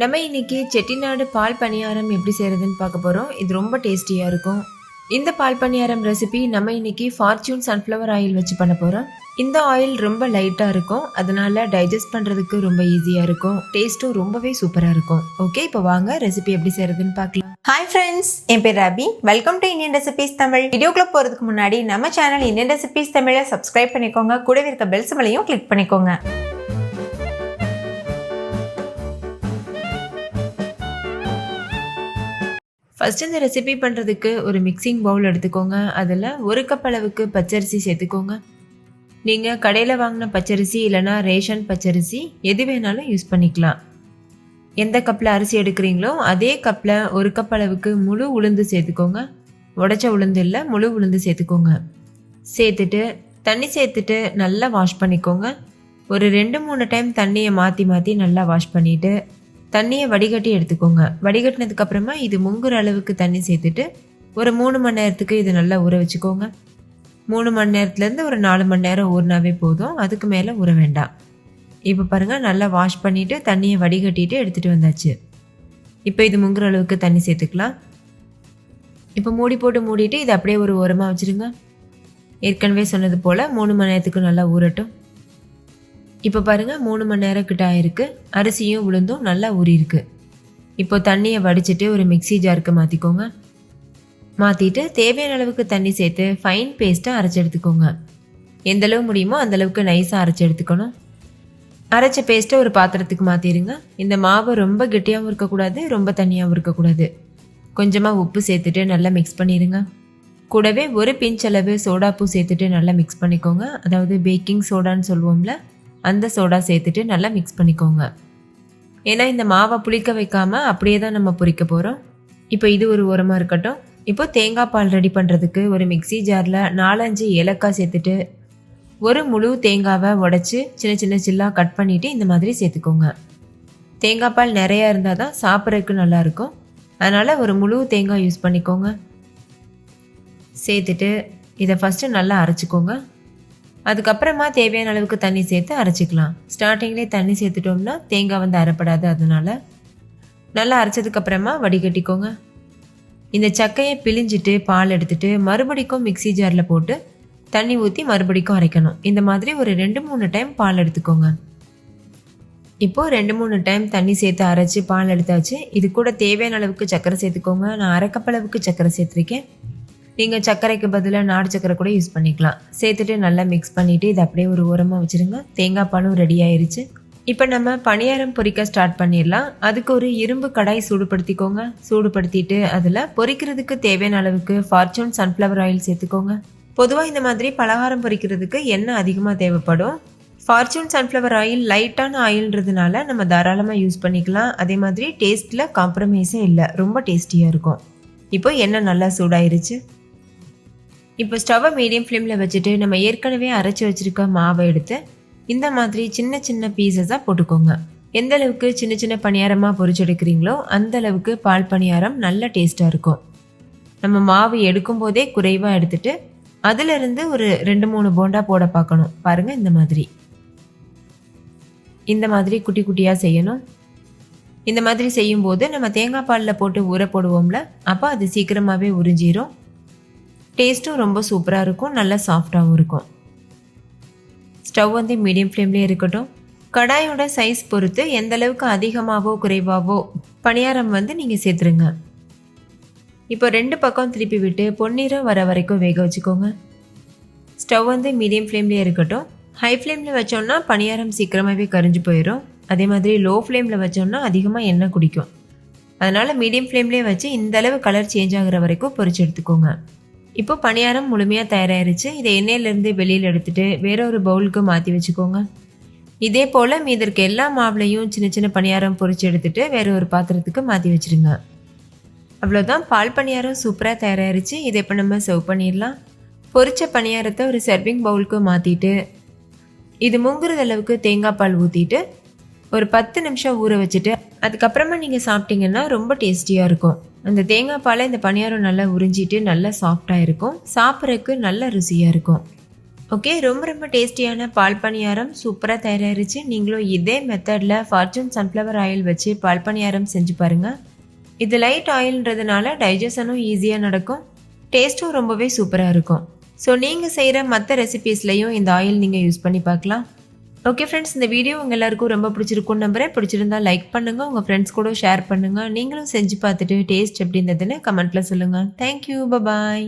நம்ம இன்னைக்கு செட்டிநாடு பால் பணியாரம் எப்படி செய்கிறதுன்னு பார்க்க போகிறோம் இது ரொம்ப டேஸ்டியாக இருக்கும். இந்த பால் பணியாரம் ரெசிபி நம்ம இன்னைக்கு ஃபார்ச்சூன் சன்ஃப்ளவர் ஆயில் வச்சு பண்ண போகிறோம் இந்த ஆயில் ரொம்ப லைட்டாக இருக்கும். அதனால டைஜஸ்ட் பண்ணுறதுக்கு ரொம்ப ஈஸியாக இருக்கும். டேஸ்ட்டும் ரொம்பவே சூப்பராக இருக்கும். ஓகே இப்போ வாங்க ரெசிபி எப்படி செய்கிறதுன்னு பார்க்கலாம். ஹாய் ஃப்ரெண்ட்ஸ் என் பேர் Rabi. Welcome to Indian recipes Tamil வீடியோக்குள்ள போகிறதுக்கு முன்னாடி நம்ம சேனல் இந்தியன் ரெசிபிஸ் தமிழை சப்ஸ்கிரைப் பண்ணிக்கோங்க. கூடவே இருக்க பெல் மலையும் கிளிக் பண்ணிக்கோங்க. ஃபர்ஸ்ட் இந்த ரெசிபி பண்ணுறதுக்கு ஒரு மிக்சிங் பவுல் எடுத்துக்கோங்க. அதில் ஒரு கப் அளவுக்கு பச்சரிசி சேர்த்துக்கோங்க. நீங்கள் கடையில் வாங்கின பச்சரிசி இல்லைன்னா ரேஷன் பச்சரிசி எது வேணாலும் யூஸ் பண்ணிக்கலாம். எந்த கப்பில் அரிசி எடுக்கிறீங்களோ அதே கப்பில் ஒரு கப் அளவுக்கு முழு உளுந்து சேர்த்துக்கோங்க. உடச்ச உளுந்து இல்லை முழு உளுந்து சேர்த்துக்கோங்க. சேர்த்துட்டு தண்ணி சேர்த்துட்டு நல்லா வாஷ் பண்ணிக்கோங்க. ஒரு ரெண்டு மூணு டைம் தண்ணியை மாற்றி மாற்றி நல்லா வாஷ் பண்ணிவிட்டு தண்ணியை வடிகட்டி எடுத்துக்கோங்க. வடிகட்டினதுக்கு அப்புறமா இது முங்குற அளவுக்கு தண்ணி சேர்த்துட்டு ஒரு மூணு மணி நேரத்துக்கு இது நல்லா ஊற வச்சுக்கோங்க. மூணு மணி நேரத்துலேருந்து ஒரு நாலு மணி நேரம் ஊறினாவே போதும். அதுக்கு மேலே ஊற வேண்டாம். இப்போ பாருங்கள் நல்லா வாஷ் பண்ணிவிட்டு தண்ணியை வடிகட்டிட்டு எடுத்துகிட்டு வந்தாச்சு. இப்போ இது முங்குற அளவுக்கு தண்ணி சேர்த்துக்கலாம். இப்போ மூடி போட்டு மூடிட்டு இது அப்படியே ஒரு ஓரமாக வச்சுருங்க. ஏற்கனவே சொன்னது போல் மூணு மணி நேரத்துக்கு நல்லா ஊறட்டும். இப்போ பாருங்கள் மூணு மணி நேரம் கிட்ட ஆயிருக்கு. அரிசியும் உளுந்தும் நல்லா ஊறியிருக்கு இப்போ தண்ணியை வடிச்சிட்டு ஒரு மிக்ஸி ஜாருக்கு மாற்றிக்கோங்க மாற்றிட்டு தேவையான அளவுக்கு தண்ணி சேர்த்து ஃபைன் பேஸ்ட்டை அரைச்சி எடுத்துக்கோங்க. எந்த அளவு முடியுமோ அந்த அளவுக்கு நைஸாக அரைச்சி எடுத்துக்கணும். அரைச்ச பேஸ்ட்டை ஒரு பாத்திரத்துக்கு மாற்றிடுங்க இந்த மாவு ரொம்ப கெட்டியாகவும் இருக்கக்கூடாது ரொம்ப தண்ணியாகவும் இருக்கக்கூடாது. கொஞ்சமாக உப்பு சேர்த்துட்டு நல்லா மிக்ஸ் பண்ணிடுங்க கூடவே ஒரு பிஞ்ச் அளவு சோடாப்பூ சேர்த்துட்டு நல்லா மிக்ஸ் பண்ணிக்கோங்க. அதாவது பேக்கிங் சோடான்னு சொல்லுவோம்ல அந்த சோடா சேர்த்துட்டு நல்லா மிக்ஸ் பண்ணிக்கோங்க. ஏன்னா இந்த மாவை புளிக்க வைக்காமல் அப்படியே தான் நம்ம பொரிக்க போகிறோம் இப்போ இது ஒரு உரமாக இருக்கட்டும். இப்போ தேங்காய் பால் ரெடி பண்ணுறதுக்கு ஒரு மிக்ஸி ஜாரில் நாலஞ்சு ஏலக்காய் சேர்த்துட்டு ஒரு முழு தேங்காவை உடச்சி சின்ன சின்ன சில்லாக கட் பண்ணிவிட்டு இந்த மாதிரி சேர்த்துக்கோங்க. தேங்காய் பால் நிறையா இருந்தால் தான் சாப்பிட்றதுக்கு நல்லாயிருக்கும் அதனால் ஒரு முழு தேங்காய் யூஸ் பண்ணிக்கோங்க. சேர்த்துட்டு இதை ஃபஸ்ட்டு நல்லா அரைச்சிக்கோங்க. அதுக்கப்புறமா தேவையான அளவுக்கு தண்ணி சேர்த்து அரைச்சிக்கலாம். ஸ்டார்டிங்லேயே தண்ணி சேர்த்துட்டோம்னா தேங்காய் வந்து அரைப்படாது அதனால். நல்லா அரைச்சதுக்கப்புறமா வடிகட்டிக்கோங்க. இந்த சக்கையை பிழிஞ்சிட்டு பால் எடுத்துட்டு மறுபடிக்கும் மிக்ஸி ஜாரில் போட்டு தண்ணி ஊற்றி மறுபடிக்கும் அரைக்கணும். இந்த மாதிரி ஒரு ரெண்டு மூணு டைம் பால் எடுத்துக்கோங்க. இப்போது ரெண்டு மூணு டைம் தண்ணி சேர்த்து அரைச்சி பால் எடுத்தாச்சு. இது கூட தேவையான அளவுக்கு சக்கரை சேர்த்துக்கோங்க. நான் அரைக்கப்பளவுக்கு சக்கரை சேர்த்துருக்கேன். நீங்கள் சர்க்கரைக்கு பதிலாக நாடு சர்க்கரை கூட யூஸ் பண்ணிக்கலாம். சேர்த்துட்டு நல்லா மிக்ஸ் பண்ணிவிட்டு இதை அப்படியே ஒரு உரமாக வச்சுருங்க. தேங்காய் பாலும் ரெடி ஆயிடுச்சு இப்போ நம்ம பணியாரம் பொரிக்க ஸ்டார்ட் பண்ணிடலாம். அதுக்கு ஒரு இரும்பு கடாய் சூடுபடுத்திக்கோங்க. சூடுபடுத்திட்டு அதில் பொரிக்கிறதுக்கு தேவையான அளவுக்கு ஃபார்ச்சூன் சன்ஃப்ளவர் ஆயில் சேர்த்துக்கோங்க. பொதுவாக இந்த மாதிரி பலகாரம் பொரிக்கிறதுக்கு எண்ணெய் அதிகமாக தேவைப்படும். ஃபார்ச்சூன் சன்ஃப்ளவர் ஆயில் லைட்டான ஆயில்ன்றதுனால நம்ம தாராளமாக யூஸ் பண்ணிக்கலாம். அதே மாதிரி டேஸ்ட்டில் காம்ப்ரமைஸே இல்லை. ரொம்ப டேஸ்டியாக இருக்கும். இப்போ எண்ணெய் நல்லா சூடாயிருச்சு. இப்போ ஸ்டவ்வை மீடியம் ஃப்ளேமில் வச்சுட்டு நம்ம ஏற்கனவே அரைச்சி வச்சுருக்க மாவை எடுத்து இந்த மாதிரி சின்ன சின்ன பீசஸாக போட்டுக்கோங்க. எந்த அளவுக்கு சின்ன சின்ன பணியாரமாக பொரிச்சு எடுக்கிறீங்களோ அந்த அளவுக்கு பால் பணியாரம் நல்ல டேஸ்ட்டாக இருக்கும். நம்ம மாவு எடுக்கும் போதே குறைவாக எடுத்துட்டு அதிலிருந்து ஒரு ரெண்டு மூணு போண்டா போட பார்க்கணும். பாருங்கள் இந்த மாதிரி. இந்த மாதிரி குட்டி குட்டியாக செய்யணும். இந்த மாதிரி செய்யும்போது நம்ம தேங்காய் பாலில் போட்டு ஊற போடுவோம்ல அப்போ அது சீக்கிரமாகவே உறிஞ்சிரும். டேஸ்ட்டும் ரொம்ப சூப்பராக இருக்கும் நல்லா சாஃப்டாகவும் இருக்கும். ஸ்டவ் வந்து மீடியம் ஃப்ளேம்லேயே இருக்கட்டும். கடாயோட சைஸ் பொறுத்து எந்த அளவுக்கு அதிகமாகவோ குறைவாகவோ பணியாரம் வந்து நீங்கள் சேர்த்துருங்க. இப்போ ரெண்டு பக்கம் திருப்பி விட்டு பொன்னிறம் வர வரைக்கும் வேக வச்சுக்கோங்க. ஸ்டவ் வந்து மீடியம் ஃப்ளேம்லேயே இருக்கட்டும். ஹை ஃப்ளேமில் வச்சோம்னா பணியாரம் சீக்கிரமாகவே கரிஞ்சு போயிடும் அதே மாதிரி லோ ஃப்ளேமில் வச்சோம்னா அதிகமாக எண்ணெய் குடிக்கும். அதனால் மீடியம் ஃப்ளேம்லேயே வச்சு இந்த அளவு கலர் சேஞ்ச் ஆகுற வரைக்கும் பொறிச்சு எடுத்துக்கோங்க. இப்போ பணியாரம் முழுமையாக தயாராகிருச்சு இதை எண்ணெயிலேருந்து வெளியில் எடுத்துட்டு வேற ஒரு பவுலுக்கு மாற்றி வச்சுக்கோங்க. இதே போல் மீதற்கு எல்லா மாவுலையும் சின்ன சின்ன பணியாரம் பொறிச்சு எடுத்துட்டு வேற ஒரு பாத்திரத்துக்கு மாற்றி வச்சிருங்க. அவ்வளோதான் பால் பணியாரம் சூப்பராக தயாராகிருச்சு இதை இப்போ நம்ம சர்வ் பண்ணிடலாம். பொறிச்ச பணியாரத்தை ஒரு சர்விங் பவுலுக்கு மாற்றிட்டு இது முங்குறது அளவுக்கு தேங்காய் பால் ஊற்றிட்டு ஒரு பத்து நிமிஷம் ஊற வச்சுட்டு அதுக்கப்புறமா நீங்கள் சாப்பிட்டீங்கன்னா ரொம்ப டேஸ்டியாக இருக்கும். அந்த தேங்காய் பாலை இந்த பணியாரம் நல்லா உறிஞ்சிட்டு நல்லா சாஃப்டாக இருக்கும். சாப்பிட்றதுக்கு நல்ல ருசியாக இருக்கும். ஓகே ரொம்ப ரொம்ப டேஸ்டியான பால் பணியாரம் சூப்பராக தயாராகிருச்சு நீங்களும் இதே மெத்தடில் ஃபார்ச்சூன் சன்ஃப்ளவர் ஆயில் வச்சு பால் பணியாரம் செஞ்சு பாருங்கள் இது லைட் ஆயில்ன்றதுனால டைஜஷனும் ஈஸியாக நடக்கும். டேஸ்ட்டும் ரொம்பவே சூப்பராக இருக்கும். ஸோ நீங்கள் செய்கிற மற்ற ரெசிபீஸ்லேயும் இந்த ஆயில் நீங்கள் யூஸ் பண்ணி பார்க்கலாம். ஓகே ஃப்ரெண்ட்ஸ் இந்த வீடியோ உங்கள் எல்லாருக்கும் ரொம்ப பிடிச்சிருக்கும் நம்புறேன். பிடிச்சிருந்தா லைக் பண்ணுங்கள் உங்கள் ஃப்ரெண்ட்ஸ் கூட ஷேர் பண்ணுங்கள் நீங்களும் செஞ்சு பார்த்துட்டு டேஸ்ட் எப்படி இருந்ததுன்னு கமெண்ட்டில் சொல்லுங்கள் தேங்க்யூ பபாய்